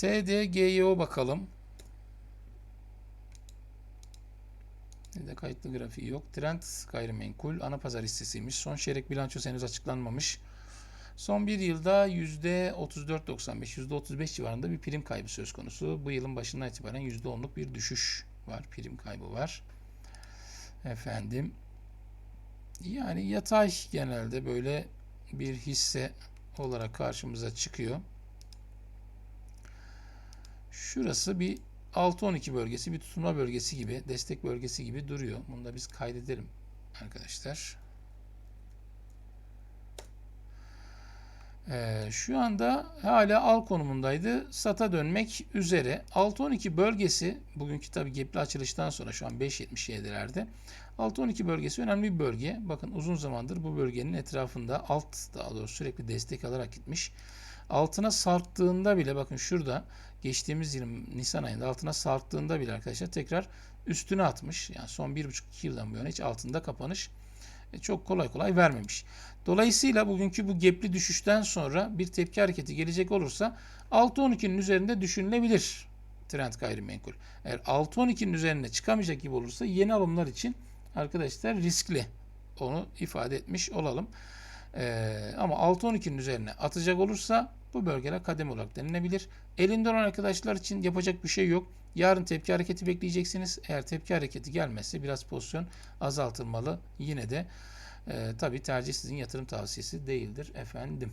TDGYO bakalım. de kayıtlı grafiği yok. Trend gayrimenkul ana pazar hissesiymiş. Son çeyrek bilançosu henüz açıklanmamış. Son bir yılda %34.95, %35 civarında bir prim kaybı söz konusu. Bu yılın başından itibaren %10'luk bir düşüş var. Prim kaybı var. Efendim yani yatay genelde böyle bir hisse olarak karşımıza çıkıyor. Şurası bir 6-12 bölgesi bir tutunma bölgesi gibi, destek bölgesi gibi duruyor. Bunu da biz kaydedelim arkadaşlar. Ee, şu anda hala al konumundaydı. Sata dönmek üzere. 6-12 bölgesi bugünkü tabi gepli açılıştan sonra şu an 5.77'lerde. 6-12 bölgesi önemli bir bölge. Bakın uzun zamandır bu bölgenin etrafında alt daha doğrusu sürekli destek alarak gitmiş. Altına sarktığında bile bakın şurada geçtiğimiz yıl Nisan ayında altına sarktığında bile arkadaşlar tekrar üstüne atmış. Yani son 1,5-2 yıldan bu yana hiç altında kapanış e, çok kolay kolay vermemiş. Dolayısıyla bugünkü bu gepli düşüşten sonra bir tepki hareketi gelecek olursa 6-12'nin üzerinde düşünülebilir trend gayrimenkul. Eğer 6-12'nin üzerine çıkamayacak gibi olursa yeni alımlar için arkadaşlar riskli. Onu ifade etmiş olalım. Ee, ama 6-12'nin üzerine atacak olursa bu bölgeler kademe olarak denilebilir. Elinde olan arkadaşlar için yapacak bir şey yok. Yarın tepki hareketi bekleyeceksiniz. Eğer tepki hareketi gelmezse biraz pozisyon azaltılmalı. Yine de e, tabii tercih sizin yatırım tavsiyesi değildir efendim.